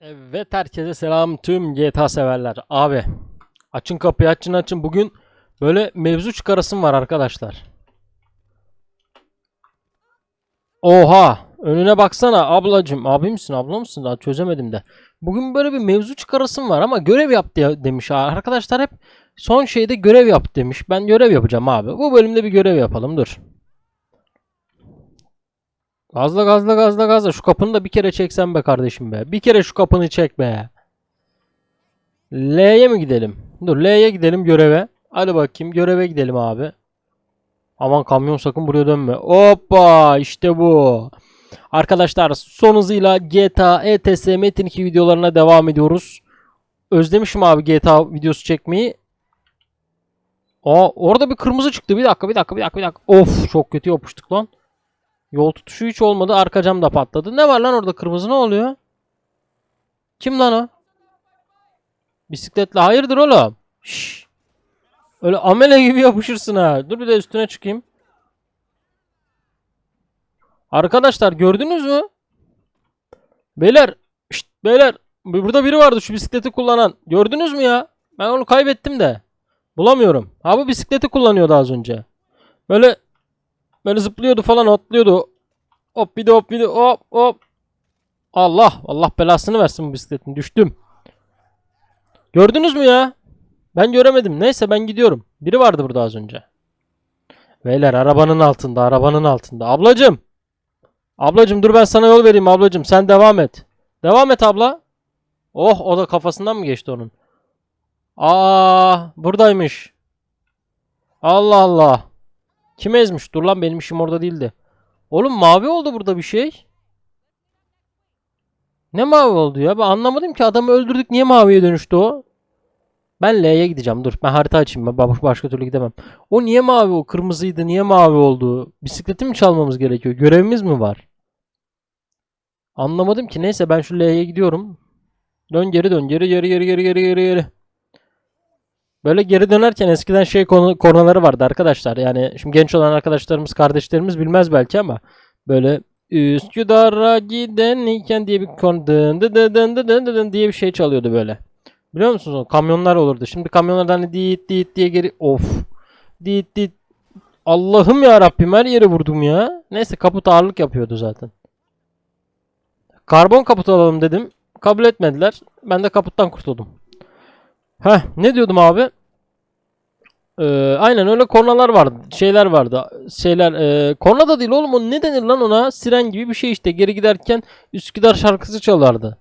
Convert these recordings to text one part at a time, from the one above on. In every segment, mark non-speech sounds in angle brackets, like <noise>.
Evet herkese selam tüm GTA severler. Abi açın kapıyı açın açın. Bugün böyle mevzu çıkarasım var arkadaşlar. Oha önüne baksana ablacım. Abi misin abla mısın daha çözemedim de. Bugün böyle bir mevzu çıkarasım var ama görev yap demiş. Arkadaşlar hep son şeyde görev yap demiş. Ben görev yapacağım abi. Bu bölümde bir görev yapalım dur. Gazla gazla gazla gazla. Şu kapını da bir kere çeksen be kardeşim be. Bir kere şu kapını çek be. L'ye mi gidelim? Dur L'ye gidelim göreve. Hadi bakayım göreve gidelim abi. Aman kamyon sakın buraya dönme. Hoppa işte bu. Arkadaşlar son hızıyla GTA, ETS, Metin 2 videolarına devam ediyoruz. Özlemişim abi GTA videosu çekmeyi. Aa orada bir kırmızı çıktı. Bir dakika bir dakika bir dakika bir dakika. Of çok kötü yapıştık lan. Yol tutuşu hiç olmadı. Arka cam da patladı. Ne var lan orada kırmızı ne oluyor? Kim lan o? Bisikletle hayırdır oğlum? Şşş. Öyle amele gibi yapışırsın ha. Dur bir de üstüne çıkayım. Arkadaşlar gördünüz mü? Beyler. Şşt, beyler. Burada biri vardı şu bisikleti kullanan. Gördünüz mü ya? Ben onu kaybettim de. Bulamıyorum. Ha bu bisikleti kullanıyordu az önce. Böyle Böyle zıplıyordu falan atlıyordu. Hop bir de hop bir de hop hop. Allah Allah belasını versin bu bisikletin. Düştüm. Gördünüz mü ya? Ben göremedim. Neyse ben gidiyorum. Biri vardı burada az önce. Beyler arabanın altında arabanın altında. Ablacım. Ablacım dur ben sana yol vereyim ablacım. Sen devam et. Devam et abla. Oh o da kafasından mı geçti onun? Aa buradaymış. Allah Allah. Kim ezmiş? Dur lan benim işim orada değildi. Oğlum mavi oldu burada bir şey. Ne mavi oldu ya? Ben anlamadım ki adamı öldürdük. Niye maviye dönüştü o? Ben L'ye gideceğim. Dur ben harita açayım. Ben baş- başka türlü gidemem. O niye mavi o? Kırmızıydı. Niye mavi oldu? Bisikleti mi çalmamız gerekiyor? Görevimiz mi var? Anlamadım ki. Neyse ben şu L'ye gidiyorum. Dön geri dön. Geri geri geri geri geri geri geri. Böyle geri dönerken eskiden şey konu, kornaları vardı arkadaşlar. Yani şimdi genç olan arkadaşlarımız, kardeşlerimiz bilmez belki ama böyle Üsküdar'a giden iken diye bir konu dın dın dın dın diye bir şey çalıyordu böyle. Biliyor musunuz? Kamyonlar olurdu. Şimdi kamyonlardan hani dit dit diye geri of dit dit Allah'ım ya Rabbim her yere vurdum ya. Neyse kaput ağırlık yapıyordu zaten. Karbon kaput alalım dedim. Kabul etmediler. Ben de kaputtan kurtuldum. Heh ne diyordum abi? Ee, aynen öyle kornalar vardı. Şeyler vardı. Şeyler e, korna da değil oğlum o ne denir lan ona? Siren gibi bir şey işte. Geri giderken Üsküdar şarkısı çalardı.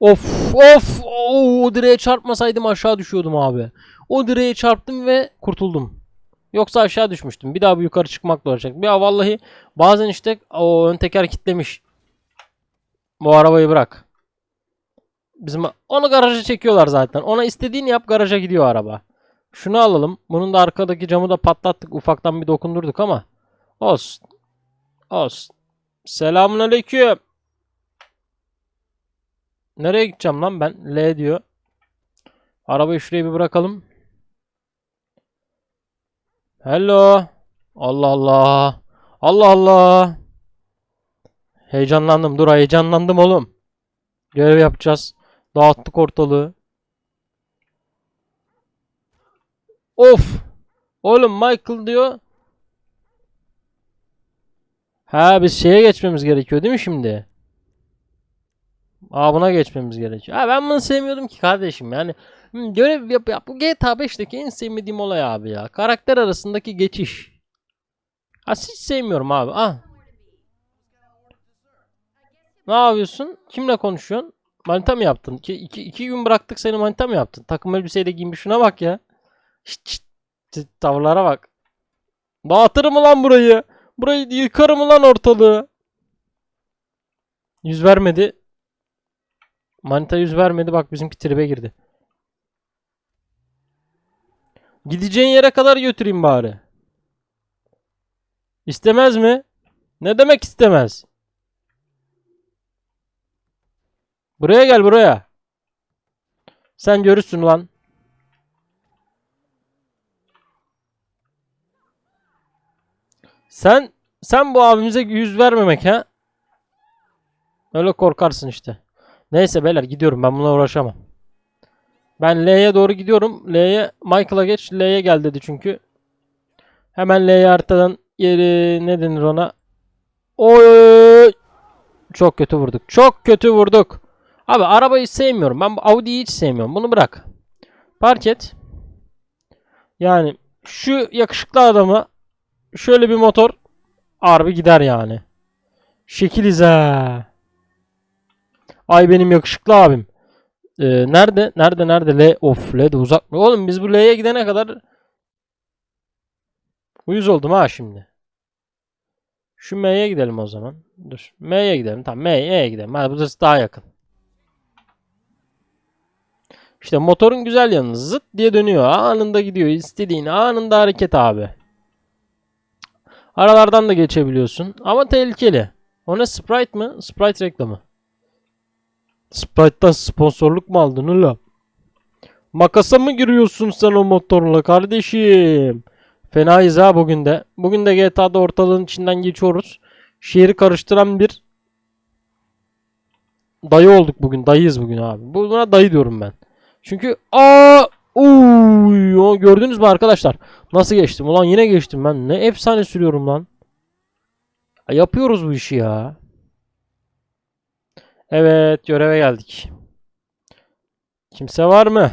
Of of o direğe çarpmasaydım aşağı düşüyordum abi. O direğe çarptım ve kurtuldum. Yoksa aşağı düşmüştüm. Bir daha bu yukarı çıkmakla olacak. Bir vallahi bazen işte o ön teker kitlemiş. Bu arabayı bırak. Bizim onu garaja çekiyorlar zaten. Ona istediğini yap garaja gidiyor araba. Şunu alalım. Bunun da arkadaki camı da patlattık. Ufaktan bir dokundurduk ama. Olsun. Olsun. Selamun aleyküm. Nereye gideceğim lan ben? L diyor. Arabayı şuraya bir bırakalım. Hello. Allah Allah. Allah Allah. Heyecanlandım. Dur heyecanlandım oğlum. Görev yapacağız. Dağıttık ortalığı. Of. Oğlum Michael diyor. Ha biz şeye geçmemiz gerekiyor değil mi şimdi? Aa buna geçmemiz gerekiyor. Ha ben bunu sevmiyordum ki kardeşim yani. hmm, Görev yap, yap. Bu GTA 5'teki en sevmediğim olay abi ya. Karakter arasındaki geçiş. Ha hiç sevmiyorum abi. Ah. Ne yapıyorsun? Kimle konuşuyorsun? Manita mı yaptın? İki, iki, iki gün bıraktık seni manita mı yaptın? Takım elbiseyle giymiş şuna bak ya. Şşt, şşt, şşt, tavırlara bak. Dağıtırım lan burayı. Burayı yıkarım lan ortalığı. Yüz vermedi. Manita yüz vermedi. Bak bizimki tribe girdi. Gideceğin yere kadar götüreyim bari. İstemez mi? Ne demek istemez? Buraya gel buraya. Sen görürsün lan. Sen sen bu abimize yüz vermemek ha? Öyle korkarsın işte. Neyse beyler gidiyorum ben bununla uğraşamam. Ben L'ye doğru gidiyorum. L'ye Michael'a geç. L'ye gel dedi çünkü. Hemen L'ye haritadan yeri ne denir ona? Oy! Çok kötü vurduk. Çok kötü vurduk. Abi arabayı sevmiyorum. Ben bu Audi'yi hiç sevmiyorum. Bunu bırak. Park et. Yani şu yakışıklı adamı şöyle bir motor harbi gider yani. Şekiliz ha. Ay benim yakışıklı abim. Ee, nerede? Nerede? Nerede? L. Of L de uzak mı? Oğlum biz bu L'ye gidene kadar uyuz oldum ha şimdi. Şu M'ye gidelim o zaman. Dur. M'ye gidelim. Tamam M'ye gidelim. Hadi burası daha yakın. İşte motorun güzel yanı zıt diye dönüyor. Anında gidiyor. İstediğin anında hareket abi. Aralardan da geçebiliyorsun. Ama tehlikeli. O ne Sprite mı? Sprite reklamı. Sprite'dan sponsorluk mu aldın ulan? Makasa mı giriyorsun sen o motorla kardeşim? Fenayız ha bugün de. Bugün de GTA'da ortalığın içinden geçiyoruz. Şehri karıştıran bir dayı olduk bugün. Dayıyız bugün abi. Buna dayı diyorum ben. Çünkü aa uy, gördünüz mü arkadaşlar? Nasıl geçtim? Ulan yine geçtim ben. Ne efsane sürüyorum lan. Ya yapıyoruz bu işi ya. Evet, göreve geldik. Kimse var mı?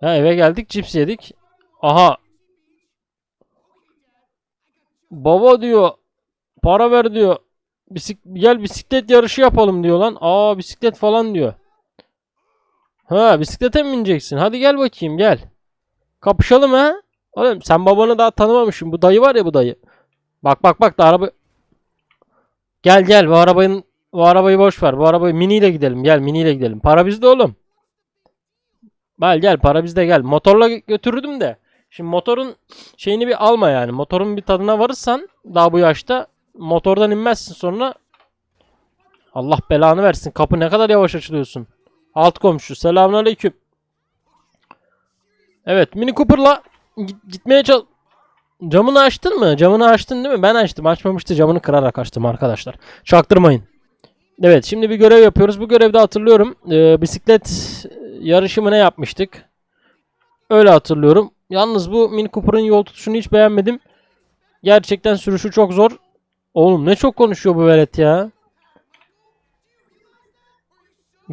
Ha eve geldik, cips yedik. Aha. Baba diyor, para ver diyor. Bisik gel bisiklet yarışı yapalım diyor lan. Aa bisiklet falan diyor. Ha bisiklete mi bineceksin? Hadi gel bakayım gel. Kapışalım ha. Oğlum sen babanı daha tanımamışsın. Bu dayı var ya bu dayı. Bak bak bak da araba. Gel gel bu arabanın bu arabayı boş ver. Bu arabayı miniyle gidelim. Gel miniyle gidelim. Para bizde oğlum. Gel gel para bizde gel. Motorla gö- götürürdüm de. Şimdi motorun şeyini bir alma yani. Motorun bir tadına varırsan daha bu yaşta motordan inmezsin sonra. Allah belanı versin. Kapı ne kadar yavaş açılıyorsun. Alt komşu. Selamünaleyküm. Evet, Mini Cooper'la git- gitmeye çal... Camını açtın mı? Camını açtın değil mi? Ben açtım. Açmamıştı. Camını kırarak açtım arkadaşlar. Çaktırmayın. Evet, şimdi bir görev yapıyoruz. Bu görevde hatırlıyorum. e, bisiklet yarışı mı ne yapmıştık? Öyle hatırlıyorum. Yalnız bu Mini Cooper'ın yol tutuşunu hiç beğenmedim. Gerçekten sürüşü çok zor. Oğlum ne çok konuşuyor bu velet ya.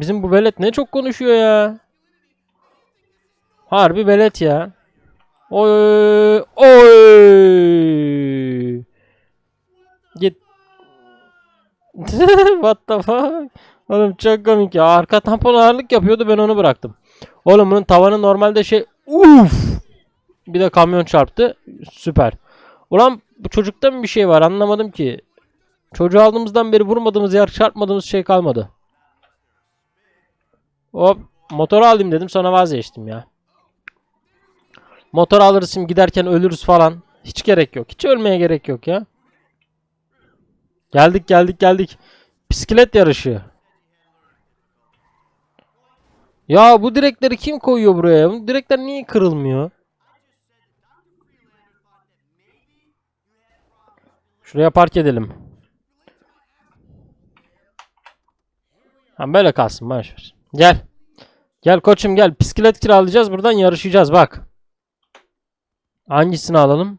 Bizim bu velet ne çok konuşuyor ya. Harbi velet ya. Oy oy. Git. <laughs> What the fuck? Oğlum çok komik ya. Arka tampon ağırlık yapıyordu ben onu bıraktım. Oğlum bunun tavanı normalde şey uf. Bir de kamyon çarptı. Süper. Ulan bu çocukta mı bir şey var anlamadım ki. Çocuğu aldığımızdan beri vurmadığımız yer çarpmadığımız şey kalmadı. Hop motor alayım dedim sonra vazgeçtim ya. Motor alırız şimdi giderken ölürüz falan. Hiç gerek yok. Hiç ölmeye gerek yok ya. Geldik geldik geldik. Bisiklet yarışı. Ya bu direkleri kim koyuyor buraya? Bu direkler niye kırılmıyor? Şuraya park edelim. Ha böyle kalsın boş ver. Gel. Gel koçum gel. Bisiklet kiralayacağız. Buradan yarışacağız bak. Hangisini alalım?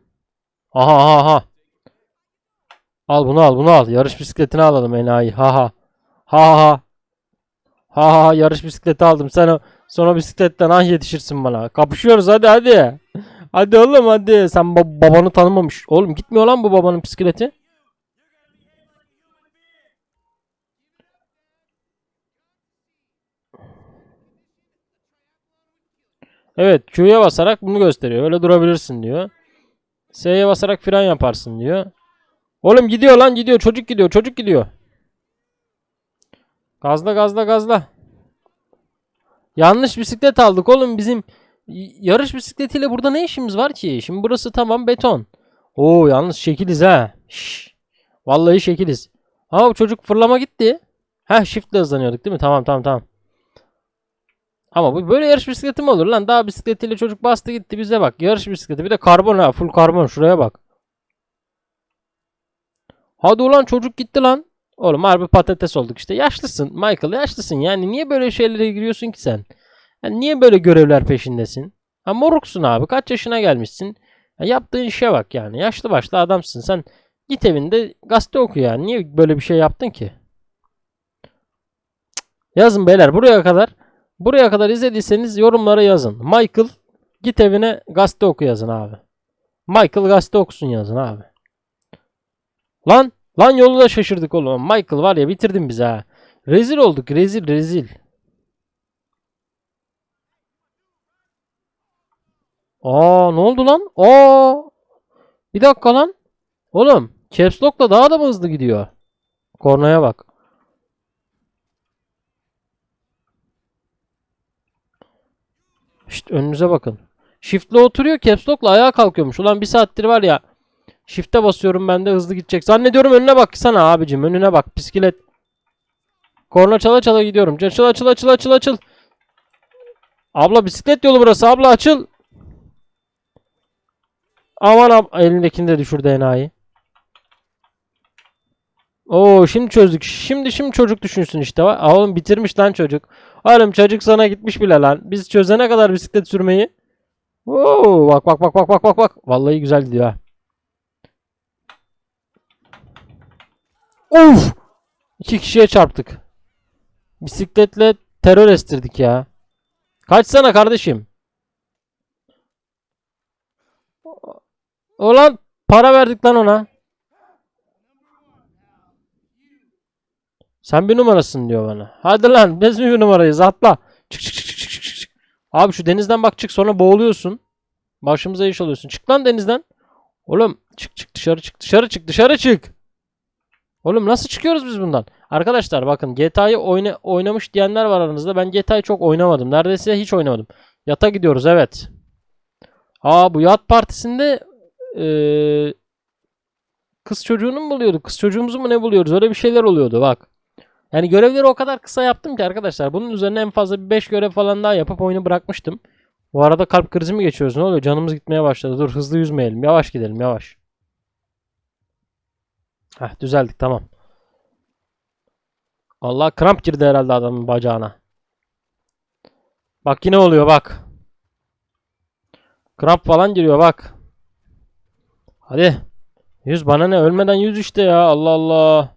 Aha aha aha. Al bunu al bunu al. Yarış bisikletini alalım enayi. Ha ha. Ha ha. Ha ha yarış bisikleti aldım. Sen o sonra bisikletten ah yetişirsin bana. Kapışıyoruz hadi hadi. Hadi oğlum hadi. Sen ba- babanı tanımamış. Oğlum gitmiyor lan bu babanın bisikleti. Evet Q'ya basarak bunu gösteriyor. Öyle durabilirsin diyor. S'ye basarak fren yaparsın diyor. Oğlum gidiyor lan gidiyor. Çocuk gidiyor. Çocuk gidiyor. Gazla gazla gazla. Yanlış bisiklet aldık oğlum bizim yarış bisikletiyle burada ne işimiz var ki? Şimdi burası tamam beton. Oo yalnız şekiliz ha. Şş. Vallahi şekiliz. Ama bu çocuk fırlama gitti. Heh shiftle hızlanıyorduk değil mi? Tamam tamam tamam. Ama bu böyle yarış bisikleti mi olur lan? Daha bisikletiyle çocuk bastı gitti bize bak. Yarış bisikleti bir de karbon ha. Full karbon şuraya bak. Hadi ulan çocuk gitti lan. Oğlum harbi patates olduk işte. Yaşlısın Michael yaşlısın. Yani niye böyle şeylere giriyorsun ki sen? Yani niye böyle görevler peşindesin? Ha moruksun abi. Kaç yaşına gelmişsin? Ya yaptığın işe bak yani. Yaşlı başlı adamsın. Sen git evinde gazete oku yani. Niye böyle bir şey yaptın ki? Yazın beyler buraya kadar. Buraya kadar izlediyseniz yorumlara yazın. Michael git evine gazete oku yazın abi. Michael gazete okusun yazın abi. Lan lan yolu da şaşırdık oğlum. Michael var ya bitirdin bizi ha. Rezil olduk rezil rezil. Aa ne oldu lan? Aa bir dakika lan. Oğlum Caps Lock'la daha da mı hızlı gidiyor? Kornaya bak. Şşt önünüze bakın. Shift'le oturuyor Caps Lock'la ayağa kalkıyormuş. Ulan bir saattir var ya. Shift'e basıyorum ben de hızlı gidecek. Zannediyorum önüne bak sana abicim. Önüne bak bisiklet. Korna çala çala gidiyorum. Açıl açıl açıl açıl açıl. Abla bisiklet yolu burası. Abla açıl. Aman ab elindekini de düşürdü enayi. Oo şimdi çözdük. Şimdi şimdi çocuk düşünsün işte. Aa, oğlum bitirmiş lan çocuk. Oğlum çocuk sana gitmiş bile lan. Biz çözene kadar bisiklet sürmeyi. Oo bak bak bak bak bak bak bak. Vallahi güzel gidiyor ha. Of! İki kişiye çarptık. Bisikletle terör estirdik ya. Kaçsana kardeşim. Ulan para verdik lan ona. Sen bir numarasın diyor bana. Hadi lan biz mi bir numarayız atla. Çık çık çık çık çık çık. Abi şu denizden bak çık sonra boğuluyorsun. Başımıza iş alıyorsun. Çık lan denizden. Oğlum çık çık dışarı çık dışarı çık dışarı çık. Oğlum nasıl çıkıyoruz biz bundan? Arkadaşlar bakın GTA'yı oyna oynamış diyenler var aranızda. Ben GTA'yı çok oynamadım. Neredeyse hiç oynamadım. Yata gidiyoruz evet. Aa bu yat partisinde eee, kız çocuğunu mu buluyorduk? Kız çocuğumuzu mu ne buluyoruz? Öyle bir şeyler oluyordu bak. Yani görevleri o kadar kısa yaptım ki arkadaşlar. Bunun üzerine en fazla bir 5 görev falan daha yapıp oyunu bırakmıştım. Bu arada kalp krizi mi geçiyoruz? Ne oluyor? Canımız gitmeye başladı. Dur hızlı yüzmeyelim. Yavaş gidelim yavaş. Heh düzeldik tamam. Allah kramp girdi herhalde adamın bacağına. Bak yine oluyor bak. Kramp falan giriyor bak. Hadi. Yüz bana ne ölmeden yüz işte ya Allah Allah.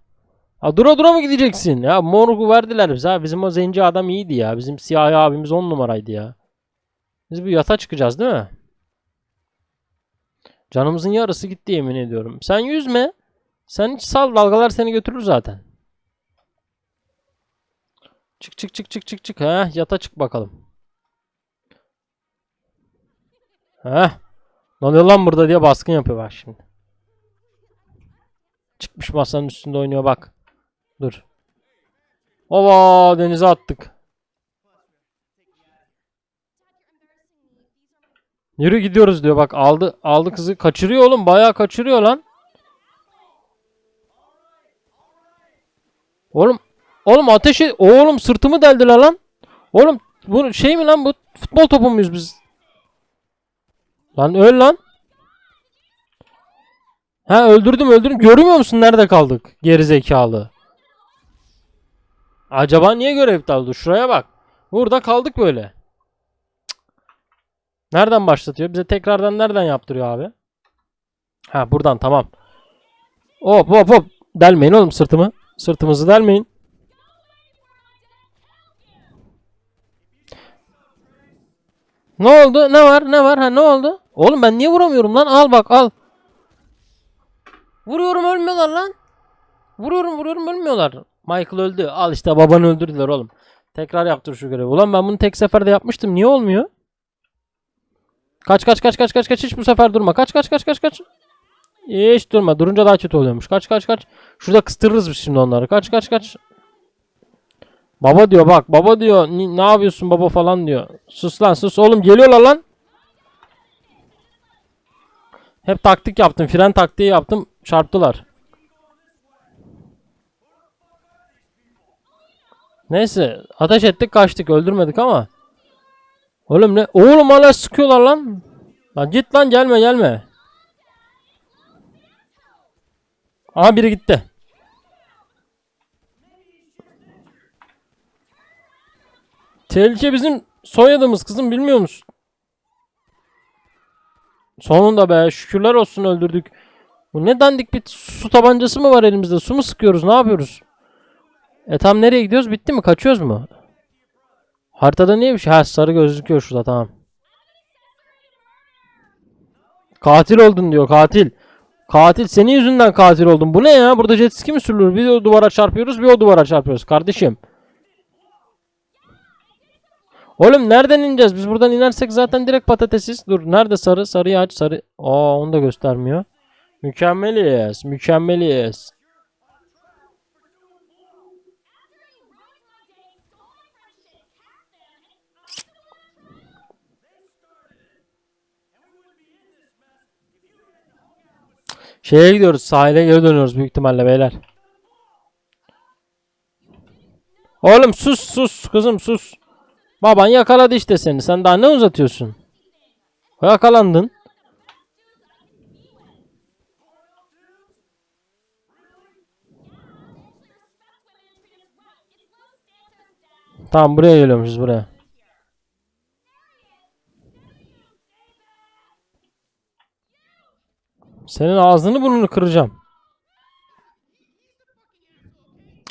Ha dura dura mı gideceksin? Ya morgu verdiler bize. Bizim o zenci adam iyiydi ya. Bizim siyahi abimiz on numaraydı ya. Biz bu yata çıkacağız değil mi? Canımızın yarısı gitti yemin ediyorum. Sen yüzme. Sen hiç sal dalgalar seni götürür zaten. Çık çık çık çık çık çık. Ha yata çık bakalım. Ha. Ne oluyor lan burada diye baskın yapıyor bak şimdi. Çıkmış masanın üstünde oynuyor bak. Dur. Ova denize attık. Yürü gidiyoruz diyor bak aldı aldı kızı kaçırıyor oğlum bayağı kaçırıyor lan. Oğlum oğlum ateş et- oğlum sırtımı deldiler lan. Oğlum bu şey mi lan bu futbol topu muyuz biz? Lan öl lan. Ha öldürdüm öldürdüm. Görmüyor musun nerede kaldık? Geri zekalı. Acaba niye görev iptal oldu? Şuraya bak. Burada kaldık böyle. Nereden başlatıyor? Bize tekrardan nereden yaptırıyor abi? Ha buradan tamam. Hop hop hop. Delmeyin oğlum sırtımı. Sırtımızı delmeyin. Ne oldu? Ne var? Ne var? Ha ne oldu? Oğlum ben niye vuramıyorum lan? Al bak al. Vuruyorum ölmüyorlar lan. Vuruyorum vuruyorum ölmüyorlar. Michael öldü. Al işte babanı öldürdüler oğlum. Tekrar yaptır şu görevi. Ulan ben bunu tek seferde yapmıştım. Niye olmuyor? Kaç kaç kaç kaç kaç kaç hiç bu sefer durma. Kaç kaç kaç kaç kaç. Hiç durma. Durunca daha kötü oluyormuş. Kaç kaç kaç. Şurada kıstırırız biz şimdi onları. Kaç kaç kaç. Baba diyor bak. Baba diyor. "Ni- Ne yapıyorsun baba falan diyor. Sus lan sus. Oğlum geliyorlar lan. Hep taktik yaptım. Fren taktiği yaptım. Çarptılar. Neyse ateş ettik kaçtık öldürmedik ama. Oğlum ne? Oğlum hala sıkıyorlar lan. Lan git lan gelme gelme. Aha biri gitti. Tehlike bizim soyadımız kızım bilmiyor musun? Sonunda be şükürler olsun öldürdük. Bu ne dandik bir su tabancası mı var elimizde? Su mu sıkıyoruz? Ne yapıyoruz? E tam nereye gidiyoruz? Bitti mi? Kaçıyoruz mu? Haritada niye bir şey? Ha sarı gözüküyor şurada tamam. Katil oldun diyor katil. Katil senin yüzünden katil oldum. Bu ne ya? Burada jet ski mi sürülür? Bir o duvara çarpıyoruz bir o duvara çarpıyoruz kardeşim. Oğlum nereden ineceğiz? Biz buradan inersek zaten direkt patatesiz. Dur nerede sarı? Sarıyı aç sarı. Aa onu da göstermiyor. Mükemmeliyiz. Mükemmeliyiz. Şeye gidiyoruz. Sahile geri dönüyoruz büyük ihtimalle beyler. Oğlum sus sus kızım sus. Baban yakaladı işte seni. Sen daha ne uzatıyorsun? Yakalandın. Tamam buraya geliyormuşuz buraya. Senin ağzını burnunu kıracağım.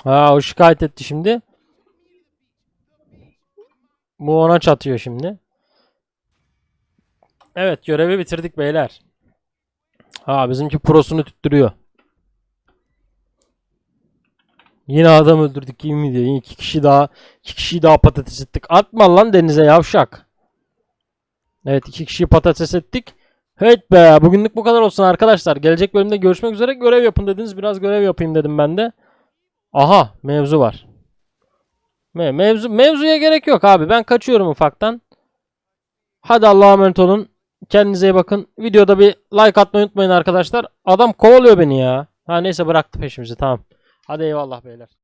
Ha o şikayet etti şimdi. Bu ona çatıyor şimdi. Evet görevi bitirdik beyler. Ha bizimki prosunu tüttürüyor. Yine adam öldürdük iyi mi diyor. Yine iki kişi daha iki kişiyi daha patates ettik. Atma lan denize yavşak. Evet iki kişiyi patates ettik. Evet be bugünlük bu kadar olsun arkadaşlar. Gelecek bölümde görüşmek üzere. Görev yapın dediniz. Biraz görev yapayım dedim ben de. Aha mevzu var. Me mevzu mevzuya gerek yok abi. Ben kaçıyorum ufaktan. Hadi Allah'a emanet olun. Kendinize iyi bakın. Videoda bir like atmayı unutmayın arkadaşlar. Adam kovalıyor beni ya. Ha neyse bıraktı peşimizi tamam. Hadi eyvallah beyler.